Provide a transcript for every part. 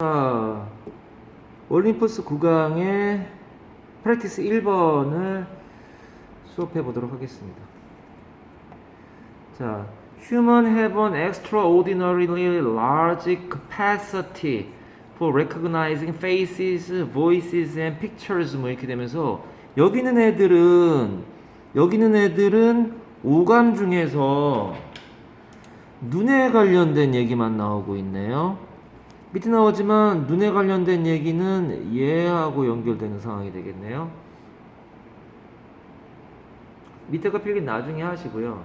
자, 올림푸스 9강의 프랙티스 1번을 수업해 보도록 하겠습니다. 자, Human have an extraordinarily large capacity for recognizing faces, voices, and pictures 뭐 이렇게 되면서 여기 있는 애들은 여기 있는 애들은 오감 중에서 눈에 관련된 얘기만 나오고 있네요. 밑에 나오지만 눈에 관련된 얘기는 얘하고 연결되는 상황이 되겠네요. 밑에 거 필기 나중에 하시고요.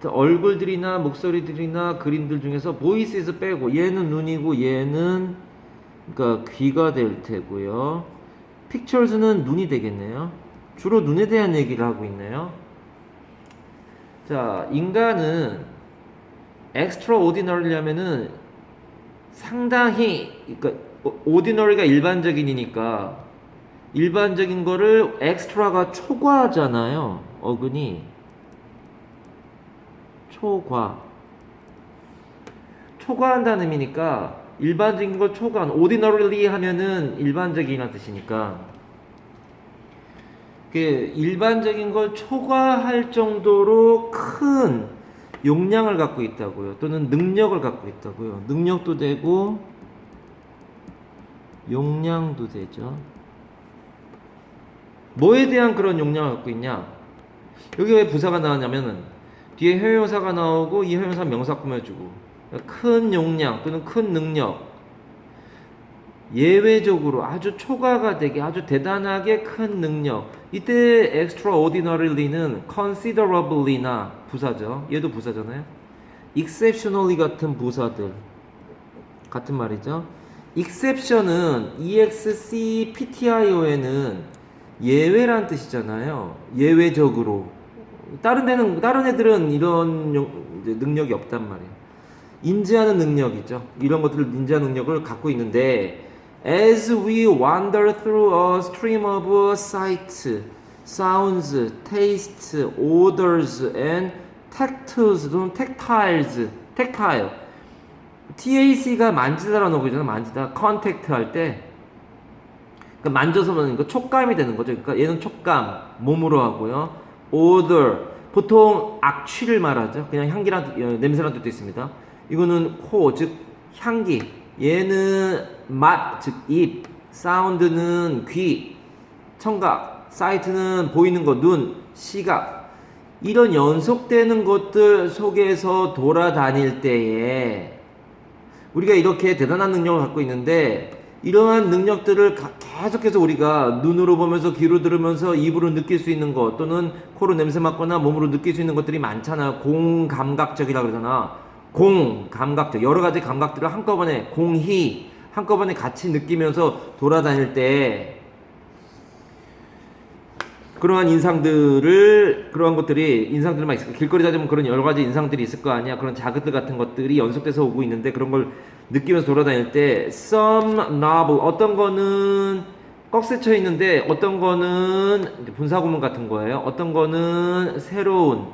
자, 얼굴들이나 목소리들이나 그림들 중에서 보이스에서 빼고 얘는 눈이고 얘는 그러니까 귀가 될 테고요. 픽처스는 눈이 되겠네요. 주로 눈에 대한 얘기를 하고 있네요. 자, 인간은 extraordinary하면은 상당히 그러니까 ordinary가 일반적인이니까 일반적인 거를 extra가 초과하잖아요. 어근이 초과 초과한다는 의미니까 일반적인 걸 초과한 ordinarily 하면은 일반적이라는 뜻이니까 그 일반적인 걸 초과할 정도로 큰 용량을 갖고 있다고요. 또는 능력을 갖고 있다고요. 능력도 되고 용량도 되죠. 뭐에 대한 그런 용량을 갖고 있냐? 여기 왜 부사가 나왔냐면은 뒤에 형용사가 나오고 이 형용사 명사 꾸며주고 큰 용량 또는 큰 능력 예외적으로 아주 초과가 되게 아주 대단하게 큰 능력 이때 extraordinary는 considerably나 부사죠. 얘도 부사잖아요. exceptionally 같은 부사들. 같은 말이죠. exception은 E exception에는 예외란 뜻이잖아요. 예외적으로. 다른 데는 다른 애들은 이런 능력이 없단 말이에요. 인지하는 능력이죠. 이런 것들을 인지하는 능력을 갖고 있는데 As we wander through a stream of sights, sounds, tastes, odors, and tactiles 또는 tactiles, tactile. TAC가 만지다라는 거잖아, 만지다. contact 할 때. 그 만져서는 그 촉감이 되는 거죠. 그러니까 얘는 촉감, 몸으로 하고요. odor, 보통 악취를 말하죠. 그냥 향기란, 뜻, 어, 냄새란 뜻도 있습니다. 이거는 코, 즉, 향기. 얘는 맛, 즉, 입. 사운드는 귀. 청각. 사이트는 보이는 거, 눈. 시각. 이런 연속되는 것들 속에서 돌아다닐 때에 우리가 이렇게 대단한 능력을 갖고 있는데 이러한 능력들을 가- 계속해서 우리가 눈으로 보면서 귀로 들으면서 입으로 느낄 수 있는 것 또는 코로 냄새 맡거나 몸으로 느낄 수 있는 것들이 많잖아. 공감각적이라 그러잖아. 공감각적. 여러 가지 감각들을 한꺼번에 공히 한꺼번에 같이 느끼면서 돌아다닐 때 그러한 인상들을 그러한 것들이 인상들만 있을 길거리 다니면 그런 여러 가지 인상들이 있을 거 아니야. 그런 자극들 같은 것들이 연속돼서 오고 있는데 그런 걸 느끼면서 돌아다닐 때 some novel 어떤 거는 꺽쇠쳐 있는데 어떤 거는 분사구문 같은 거예요. 어떤 거는 새로운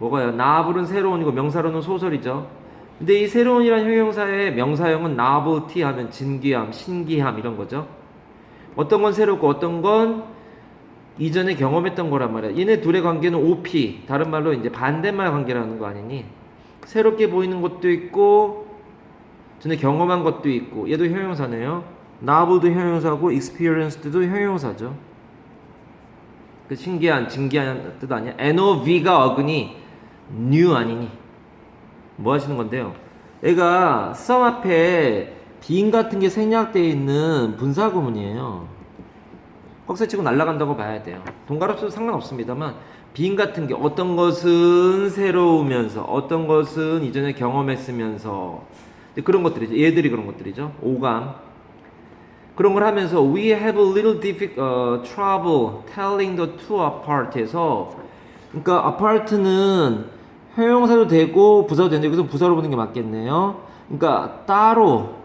뭐가요? novel은 새로운이고 명사로는 소설이죠. 근데 이 새로운이란 형용사의 명사형은 novelty 하면 진귀함 신기함 이런 거죠. 어떤 건 새롭고 어떤 건 이전에 경험했던 거란 말이야. 얘네 둘의 관계는 OP, 다른 말로 이제 반대말 관계라는 거 아니니? 새롭게 보이는 것도 있고, 전에 경험한 것도 있고, 얘도 형용사네요. 나보도 형용사고, experienced도 형용사죠. 그 신기한, 진기한 뜻 아니야? NOV가 어근이 new 아니니? 뭐 하시는 건데요? 얘가 some 앞에 빈 같은 게 생략되어 있는 분사 구문이에요. 꺽쇠치고 날아간다고 봐야 돼요. 동가롭어도 상관없습니다만 빈 같은 게 어떤 것은 새로우면서 어떤 것은 이전에 경험했으면서 그런 것들이죠. 얘들이 그런 것들이죠. 오감 그런 걸 하면서 we have a little difficult 어, trouble telling the two apart에서 그러니까 apart는 형용사도 되고 부사도 되는데 여기서 부사로 보는 게 맞겠네요. 그러니까 따로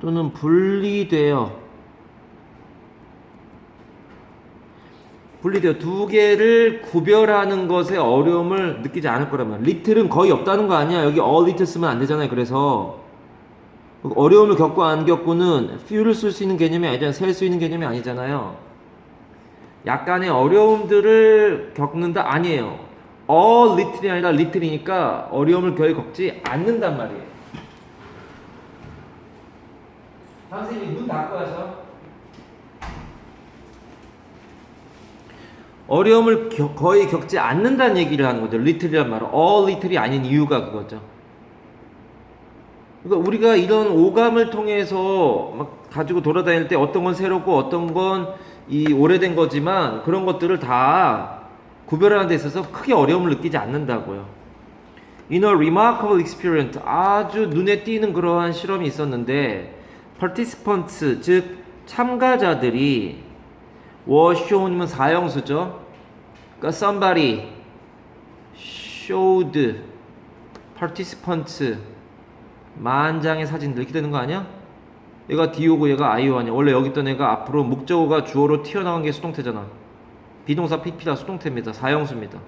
또는 분리되어 분리되어 두 개를 구별하는 것에 어려움을 느끼지 않을 거라면 리틀은 거의 없다는 거 아니야 여기 all little 쓰면 안 되잖아요 그래서 어려움을 겪고 안 겪고는 fuel을 쓸수 있는 개념이 아니잖아요. 셀 수 있는 개념이 아니잖아요. 약간의 어려움들을 겪는다 아니에요. all little이 아니라 little이니까 어려움을 거의 겪지 않는단 말이에요. 선생님 문 닫고 와서 어려움을 겨- 거의 겪지 않는다는 얘기를 하는 거죠. little이란 말은 little이 아닌 이유가 그거죠. 그러니까 우리가 이런 오감을 통해서 막 가지고 돌아다닐 때 어떤 건 새롭고 어떤 건 이 오래된 거지만 그런 것들을 다 구별하는 데 있어서 크게 어려움을 느끼지 않는다고요. In a remarkable experience, 아주 눈에 띄는 그러한 실험이 있었는데, participants, 즉 참가자들이 shown이면 사형수죠. 그러니까 somebody showed participants 만 장의 사진들 이렇게 되는 거 아니야? 얘가 D오고 얘가 I오 아니야? 원래 여기 있던 애가 앞으로 목적어가 주어로 튀어나온 게 수동태잖아. 비동사 PP다 수동태입니다. 사형수입니다.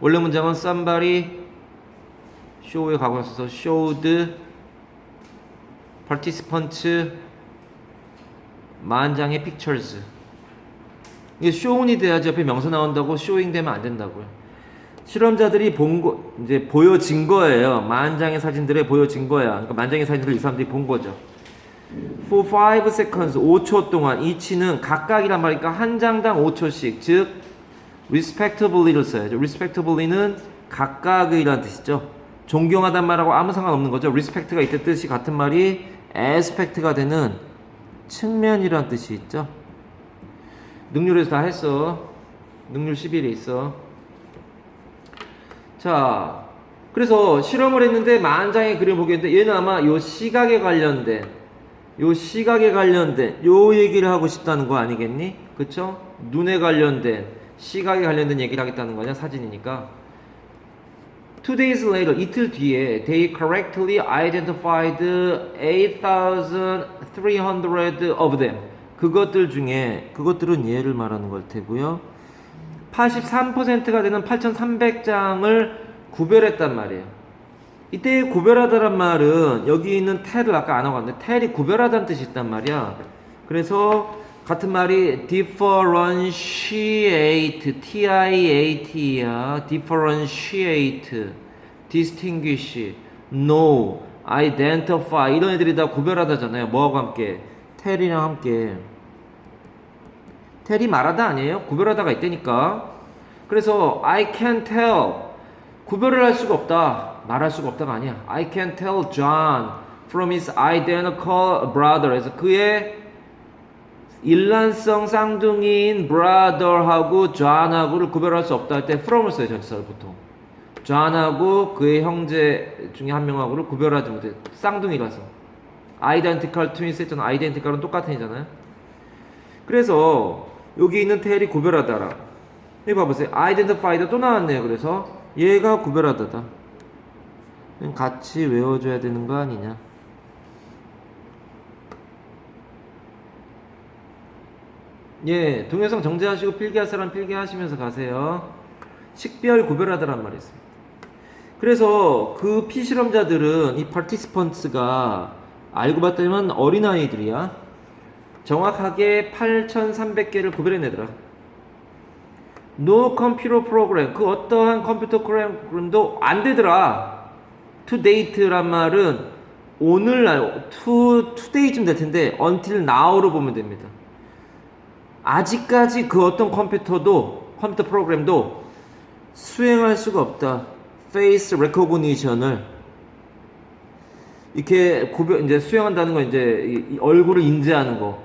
원래 문장은 somebody show에 가고 있어서 showed participants 만 장의 pictures 이게 show이 돼야지 옆에 명사 나온다고 showing 되면 안 된다고요. 실험자들이 본 거, 이제 보여진 거예요. 만 장의 사진들에 보여진 거야. 그러니까 만 장의 사진들을 이 사람들이 본 거죠. For 5 seconds, 5초 동안 each는 각각이란 말이니까 한 장당 5초씩, 즉 respectably를 써야죠. respectably는 각각이란 뜻이죠. 존경하단 말하고 아무 상관없는 거죠. respect가 이때 뜻이 같은 말이 aspect가 되는 측면이란 뜻이 있죠. 능률에서 다 했어. 능률 11에 있어. 자, 그래서 실험을 했는데 만 장의 그림 보겠는데 얘는 아마 요 시각에 관련된 요 시각에 관련된 요 얘기를 하고 싶다는 거 아니겠니? 그쵸? 눈에 관련된 시각에 관련된 얘기를 하겠다는 거냐 사진이니까 Two days later 이틀 뒤에 they correctly identified 8,300 of them 그것들 중에 그것들은 얘를 말하는 걸 테고요 83%가 되는 8,300장을 구별했단 말이에요. 이때 구별하다란 말은 여기 있는 텔을 아까 안 하고 왔는데 텔이 구별하다는 뜻이 있단 말이야. 그래서 같은 말이 differentiate, T-I-A-T야. differentiate, distinguish, know, identify 이런 애들이 다 구별하다잖아요. 뭐하고 함께? 텔이랑 함께. 텔이 말하다 아니에요? 구별하다가 있다니까. 그래서 I can tell 구별을 할 수가 없다. 말할 수가 없다가 아니야. I can tell John from his identical brother. 그래서 그의 일란성 쌍둥이인 brother하고 John하고를 구별할 수 없다 할 때 from을 써요. 전치사를 보통. John하고 그의 형제 중에 한 명하고를 구별하지 못해. 쌍둥이라서. Identical twins 했잖아. identical은 똑같은 이잖아요. 그래서 여기 있는 텔이 구별하다라. 여기 봐보세요. identified 또 나왔네요. 그래서 얘가 구별하다다. 같이 외워줘야 되는 거 아니냐. 예, 동영상 정지하시고 필기할 사람 필기하시면서 가세요. 식별 구별하다란 말이 있습니다. 그래서 그 피실험자들은 이 participants가 알고 봤더니 어린아이들이야. 정확하게 8,300개를 구별해내더라. No computer program, 그 어떠한 컴퓨터 프로그램도 안 되더라. To date란 말은 오늘날, to, today쯤 될 텐데, until now로 보면 됩니다. 아직까지 그 어떤 컴퓨터도, 컴퓨터 프로그램도 수행할 수가 없다. face recognition을 이렇게 구별 이제 수행한다는 건 이제 얼굴을 인지하는 거.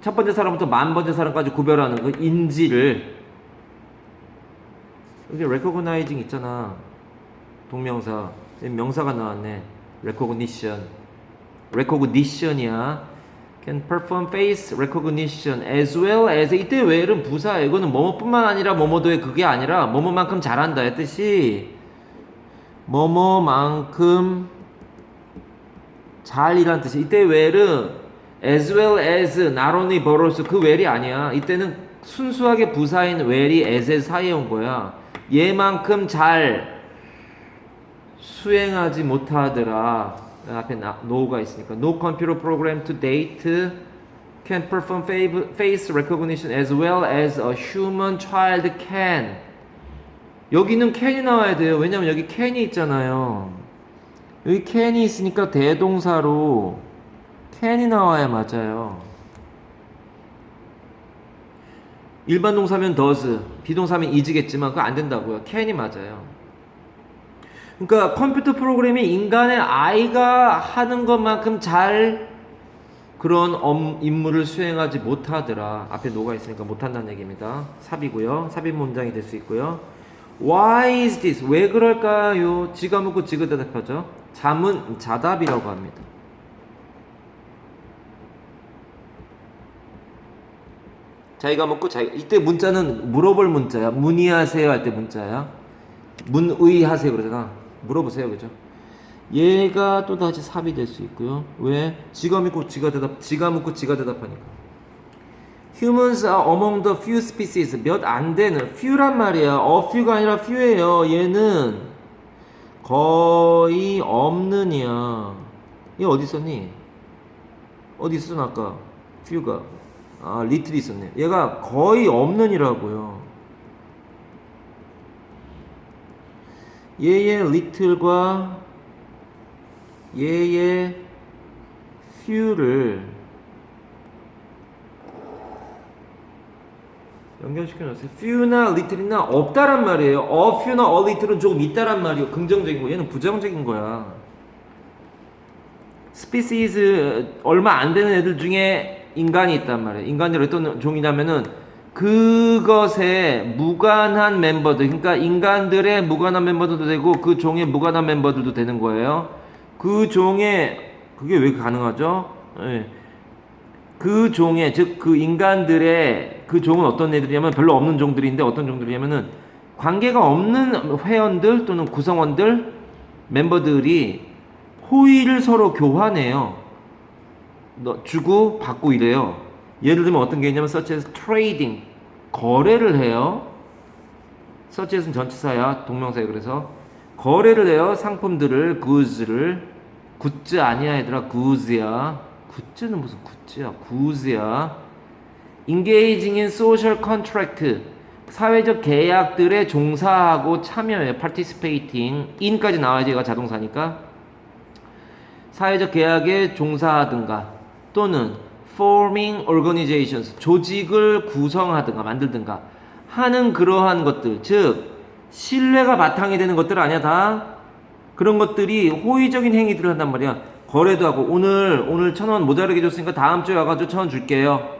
첫 번째 사람부터 만 번째 사람까지 구별하는 그 인지를 여기 recognizing 있잖아. 동명사. 명사가 나왔네. recognition. recognition이야. can perform face recognition as well as 이때 well은 부사 이거는 뭐뭐뿐만 아니라 뭐뭐도의 그게 아니라 뭐뭐만큼 잘한다의 뜻이 뭐뭐만큼 잘이란 뜻이 이때 well은 as well as not only but also 그 well이 아니야 이때는 순수하게 부사인 well이 as에 사이에 온 거야 얘만큼 잘 수행하지 못하더라 앞에 나, no가 있으니까 no computer program to date can perform fa- face recognition as well as a human child can. 여기는 can이 나와야 돼요. 왜냐면 여기 can이 있잖아요. 여기 can이 있으니까 대동사로 can이 나와야 맞아요. 일반 동사면 does, 비동사면 is겠지만 그거 안 된다고요. can이 맞아요. 그러니까 컴퓨터 프로그램이 인간의 아이가 하는 것만큼 잘 그런 업, 임무를 수행하지 못하더라. 앞에 노가 있으니까 못한다는 얘기입니다. 삽이고요. 삽입 문장이 될 수 있고요. Why is this? 왜 그럴까요? 지가 묻고 지가 대답하죠. 잠은 자답이라고 합니다. 자기가 묻고 자기 이때 문자는 물어볼 문자야. 문의하세요 할 때 문자야. 문의하세요 그러잖아. 물어보세요 그죠? 얘가 또 다시 삽이 될 수 있고요. 왜? 지가 묻고 지가 대답, 지가 묻고 지가 대답하니까. Humans are among the few species. 몇 안 되는 few란 말이야. a few가 아니라 few예요. 얘는 거의 없는이야. 얘 어디 있었니? 어디 있었나 아까? few가 아 리틀이 있었네. 얘가 거의 없는이라고요. 얘의 리틀과 얘의 few를 연결시켜 놨어요. few나 little이나 없다란 말이에요. a few나 a little은 조금 있다란 말이에요. 긍정적인 거. 얘는 부정적인 거야. 스피시즈 얼마 안 되는 애들 중에 인간이 있단 말이에요. 인간들이 어떤 종이냐면은 그것에 무관한 멤버들, 그러니까 인간들의 무관한 멤버들도 되고 그 종의 무관한 멤버들도 되는 거예요. 그 종의 그게 왜 가능하죠? 예. 그 종의 즉 그 인간들의 그 종은 어떤 애들이냐면 별로 없는 종들인데 어떤 종들이냐면은 관계가 없는 회원들 또는 구성원들 멤버들이 호의를 서로 교환해요. 너 주고 받고 이래요. 예를 들면 어떤 게 있냐면 as trading 거래를 해요. as는 전치사야 동명사야 그래서 거래를 해요. 상품들을 goods를 굿즈 아니야 얘들아 goods야. 굿즈는 무슨 굿즈야? engaging in social contract 사회적 계약들에 종사하고 참여해 participating in까지 나와야지 얘가 자동사니까. 사회적 계약에 종사하든가 또는 forming organizations 조직을 구성하든가 만들든가 하는 그러한 것들 즉 신뢰가 바탕이 되는 것들 아니야 다? 그런 것들이 호의적인 행위들을 한단 말이야 거래도 하고 오늘 오늘 천 원 모자르게 줬으니까 다음 주에 와가지고 천 원 줄게요.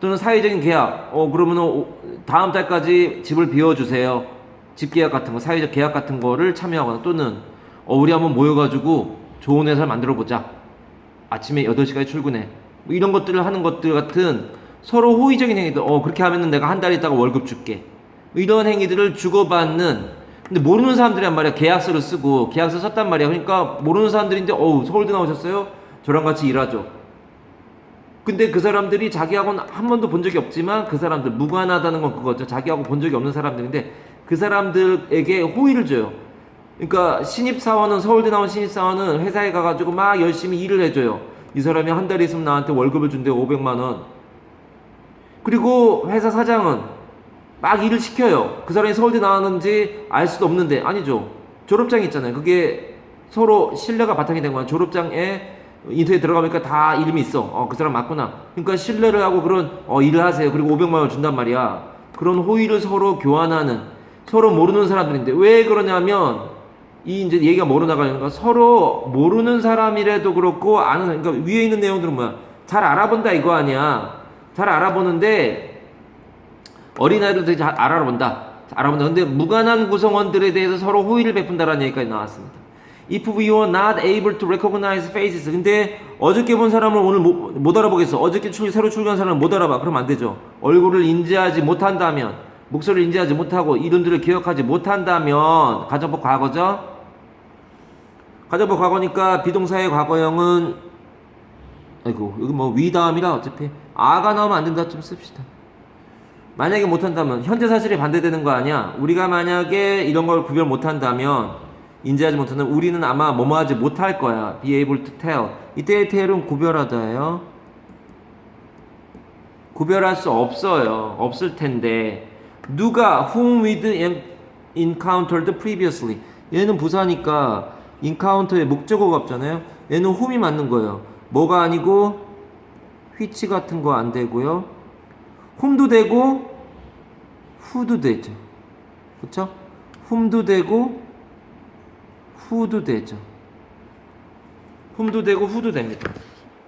또는 사회적인 계약. 어 그러면은 오- 다음 달까지 집을 비워주세요. 집 계약 같은 거 사회적 계약 같은 거를 참여하거나 또는 어 우리 한번 모여가지고 좋은 회사를 만들어 보자. 아침에 8시까지 출근해. 뭐 이런 것들을 하는 것들 같은 서로 호의적인 행위들. 어 그렇게 하면은 내가 한 달 있다가 월급 줄게. 뭐 이런 행위들을 주고받는 근데 모르는 사람들이란 말이야 계약서를 쓰고 계약서 썼단 말이야 그러니까 모르는 사람들인데 어우 서울대 나오셨어요? 저랑 같이 일하죠 근데 그 사람들이 자기하고는 한 번도 본 적이 없지만 그 사람들 무관하다는 건 그거죠 자기하고 본 적이 없는 사람들인데 그 사람들에게 호의를 줘요 그러니까 신입 사원은 서울대 나온 신입 사원은 회사에 가가지고 막 열심히 일을 해줘요. 이 사람이 한 달 있으면 나한테 월급을 준대 500만 원. 그리고 회사 사장은 막 일을 시켜요. 그 사람이 서울대 나왔는지 알 수도 없는데 아니죠. 졸업장 있잖아요. 그게 서로 신뢰가 바탕이 된 거야. 졸업장에 인터넷 들어가니까 다 이름이 있어. 어, 그 사람 맞구나. 그러니까 신뢰를 하고 그런 어, 일을 하세요. 그리고 500만 원 준단 말이야. 그런 호의를 서로 교환하는 서로 모르는 사람들인데 왜 그러냐면 이 이제 얘기가 뭐로 나가는가 서로 모르는 사람이라도 그렇고 아는 그러니까 위에 있는 내용들은 뭐야 잘 알아본다 이거 아니야 잘 알아보는데 어린아이들도 되게 잘 알아본다. 알아본다. 근데 무관한 구성원들에 대해서 서로 호의를 베푼다라는 얘기까지 나왔습니다. If we were not able to recognize faces. 근데 어저께 본 사람을 오늘 못, 못 알아보겠어. 어저께 출, 새로 출근한 사람을 못 알아봐. 그러면 안 되죠. 얼굴을 인지하지 못한다면 목소리를 인지하지 못하고 이름들을 기억하지 못한다면 가정법 과거죠? 가정법 과거니까 비동사의 과거형은 아이고 여기 뭐 위 다음이라 어차피 아가 나오면 안 된다. 좀 씁시다 만약에 못한다면 현재 사실이 반대되는 거 아니야 우리가 만약에 이런 걸 구별 못한다면 인지하지 못하는 우리는 아마 뭐뭐 하지 못할 거야. be able to tell. 이때의 tell은 구별하다예요. 구별할 수 없어요. 없을 텐데 누가 whom with encountered previously 얘는 부사니까 encounter의 목적어가 없잖아요. 얘는 whom이 맞는 거예요. 뭐가 아니고 which 같은 거 안 되고요. Whom도 되고 who도 되죠. 그렇죠? whom도 되고 who도 되죠. whom도 되고 who도 됩니다.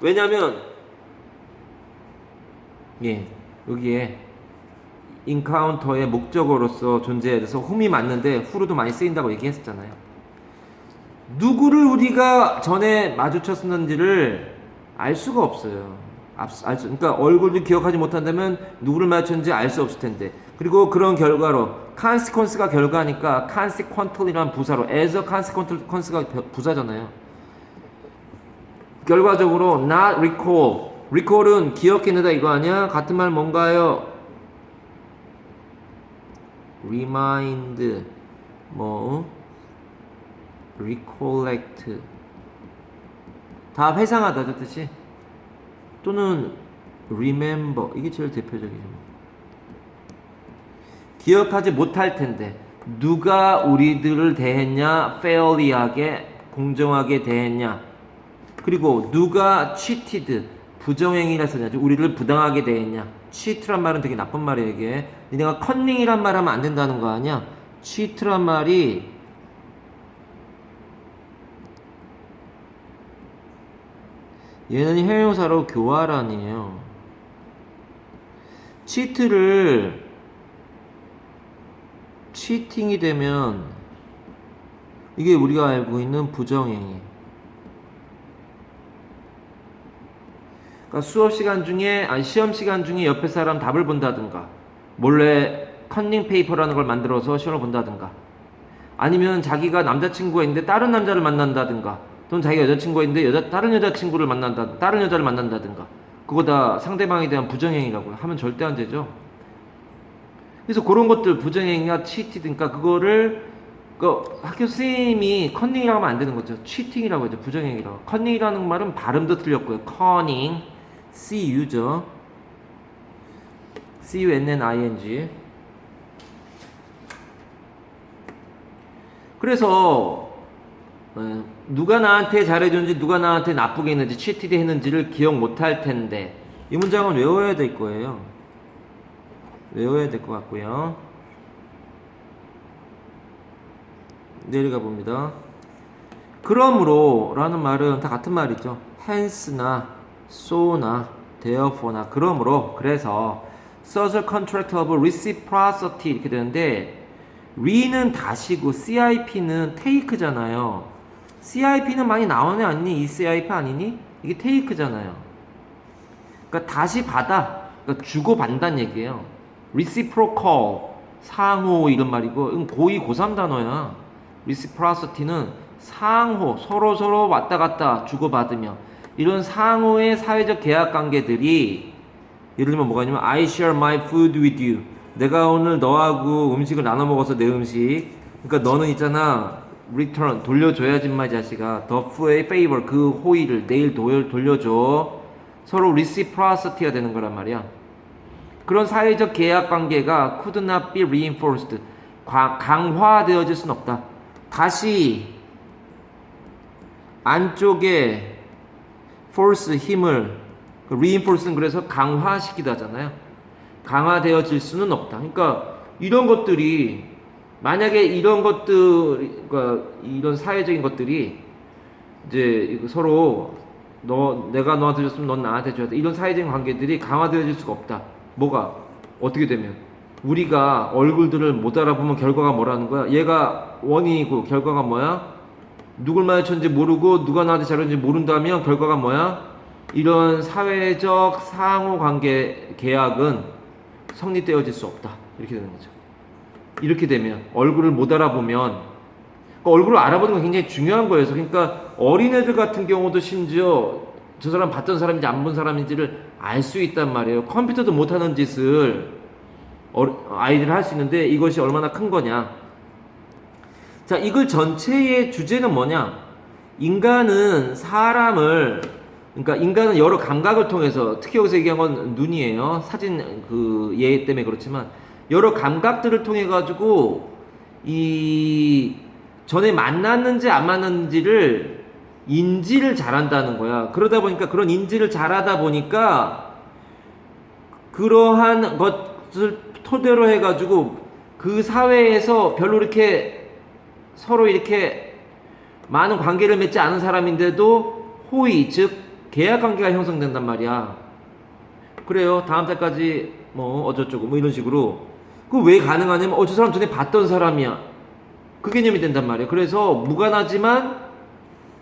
왜냐면 예, 여기에 인카운터의 목적어로서 존재해야 돼서 whom이 맞는데 who로도 많이 쓰인다고 얘기했었잖아요. 누구를 우리가 전에 마주쳤는지를 알 수가 없어요. 알 수, 그러니까 얼굴도 기억하지 못한다면 누구를 마주쳤는지 알 수 없을 텐데. 그리고 그런 결과로 consequence가 결과니까 consequently라는 부사로 as a consequence가 부사잖아요. 결과적으로 not recall. recall은 기억해내다 이거 아니야? 같은 말 뭔가요? remind 뭐 recollect 다 회상하다 저 뜻이 또는 remember 이게 제일 대표적이죠. 기억하지 못할 텐데 누가 우리들을 대했냐 fairly하게 공정하게 대했냐. 그리고 누가 cheated 부정행위라 썼냐. 우리를 부당하게 대했냐. cheat란 말은 되게 나쁜 말이에요 이게. 니네가 컨닝이란 말 하면 안 된다는 거 아니야? cheat란 말이 얘는 형용사로 교활아니에요. 치트를 치팅이 되면 이게 우리가 알고 있는 부정행위. 그러니까 수업 시간 중에 아니 시험 시간 중에 옆에 사람 답을 본다든가 몰래 컨닝 페이퍼라는 걸 만들어서 시험을 본다든가 아니면 자기가 남자친구가 있는데 다른 남자를 만난다든가 또는 자기가 여자친구가 있는데 여자 다른 여자친구를 만난다 다른 여자를 만난다든가 그거 다 상대방에 대한 부정행위라고 하면 절대 안 되죠. 그래서 그런 것들 부정행위가 치티니까 그거를 그 학교 선생님이 컨닝이라고 하면 안 되는 거죠. 치팅이라고 하죠. 부정행위라고. 컨닝이라는 말은 발음도 틀렸고요. 커닝, C-U죠. C-U-N-N-I-N-G. 그래서 어, 누가 나한테 잘해줬는지 누가 나한테 나쁘게 했는지 치티드 했는지를 기억 못할 텐데 이 문장은 외워야 될 거예요. 외워야 될 것 같고요. 내려가 봅니다. 그러므로 라는 말은 다 같은 말이죠. hence나 so나 therefore나 그러므로 그래서 social contract of reciprocity 이렇게 되는데 re는 다시고 CIP는 take잖아요. CIP는 많이 나오네 아니니? 이 CIP 아니니? 이게 take잖아요. 그러니까 다시 받아. 그러니까 주고 받는다는 얘기예요. reciprocal 상호 이런 말이고 이건 고2 고3 단어야. reciprocity는 상호 서로 서로 왔다 갔다 주고 받으며 이런 상호의 사회적 계약 관계들이 예를 들면 뭐가 있냐면 I share my food with you. 내가 오늘 너하고 음식을 나눠 먹어서 내 음식. 그러니까 너는 있잖아. Return 돌려줘야지 마 자식아. the favor 그 호의를 내일 돌, 돌려줘. 서로 reciprocity가 되는 거란 말이야. 그런 사회적 계약 관계가 could not be reinforced. 과- 강화되어질 수는 없다. 다시 안쪽에 force 힘을 그 reinforce는 그래서 강화시키다 하잖아요. 강화되어질 수는 없다. 그러니까 이런 것들이 만약에 이런 것들 그러니까 이런 사회적인 것들이 이제 서로 너 내가 너한테 줬으면 넌 나한테 줘야 돼. 이런 사회적인 관계들이 강화되어질 수가 없다. 뭐가 어떻게 되면 우리가 얼굴들을 못 알아보면 결과가 뭐라는 거야? 얘가 원인이고 결과가 뭐야? 누굴 마주쳤는지 모르고 누가 나한테 잘했는지 모른다면 결과가 뭐야? 이런 사회적 상호 관계 계약은 성립되어질 수 없다. 이렇게 되는 거죠. 이렇게 되면 얼굴을 못 알아보면 그러니까 얼굴을 알아보는 건 굉장히 중요한 거예요. 그러니까 어린애들 같은 경우도 심지어 저 사람 봤던 사람인지 안 본 사람인지를 알 수 있단 말이에요. 컴퓨터도 못하는 짓을 어- 아이들이 할 수 있는데 이것이 얼마나 큰 거냐. 자, 이걸 전체의 주제는 뭐냐? 인간은 사람을 그러니까 인간은 여러 감각을 통해서 특히 여기서 얘기한 건 눈이에요. 사진 그 예 때문에 그렇지만 여러 감각들을 통해 가지고 이 전에 만났는지 안 만났는지를 인지를 잘한다는 거야. 그러다 보니까 그런 인지를 잘하다 보니까 그러한 것을 토대로 해가지고 그 사회에서 별로 이렇게 서로 이렇게 많은 관계를 맺지 않은 사람인데도 호의, 즉 계약 관계가 형성된단 말이야. 그래요. 다음 달까지 뭐 어쩌고저쩌고 뭐 이런 식으로. 그 왜 가능하냐면 어 저 사람 전에 봤던 사람이야. 그 개념이 된단 말이에요. 그래서 무관하지만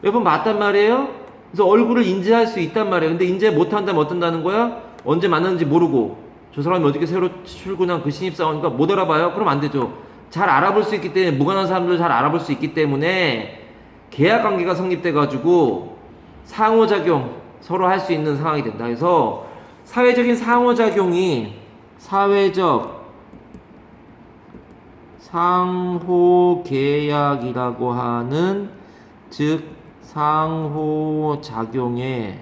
여러분 맞단 말이에요. 그래서 얼굴을 인지할 수 있단 말이에요. 근데 인지 못한다면 어떤다는 거야? 언제 만났는지 모르고 저 사람이 어떻게 새로 출근한 그 신입사원이니까 못 알아봐요? 그럼 안 되죠. 잘 알아볼 수 있기 때문에 무관한 사람들 잘 알아볼 수 있기 때문에 계약 관계가 성립돼 가지고 상호작용 서로 할 수 있는 상황이 된다. 그래서 사회적인 상호작용이 사회적 상호 계약이라고 하는 즉 상호 작용의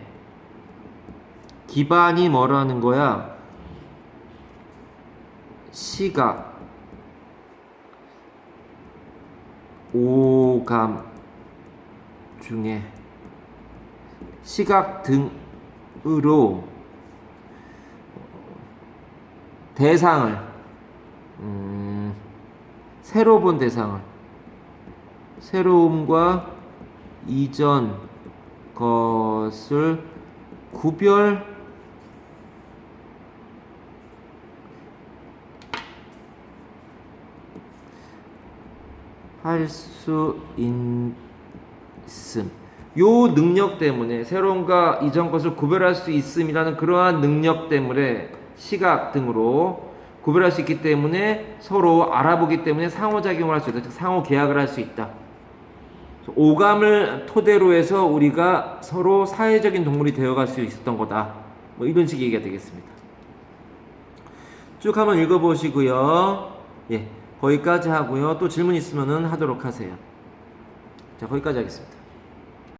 기반이 뭐라는 거야? 시각, 오감 중에 시각 등으로 대상을 음, 새로 본 대상을 새로움과 이전 것을 구별 할 수 있음. 요 능력 때문에 새로움과 이전 것을 구별할 수 있음이라는 그러한 능력 때문에 시각 등으로 구별할 수 있기 때문에 서로 알아보기 때문에 상호작용을 할 수 있다. 즉 상호 계약을 할 수 있다. 오감을 토대로 해서 우리가 서로 사회적인 동물이 되어갈 수 있었던 거다. 뭐 이런 식의 얘기가 되겠습니다. 쭉 한번 읽어보시고요. 예, 거기까지 하고요. 또 질문 있으면은 하도록 하세요. 자, 거기까지 하겠습니다.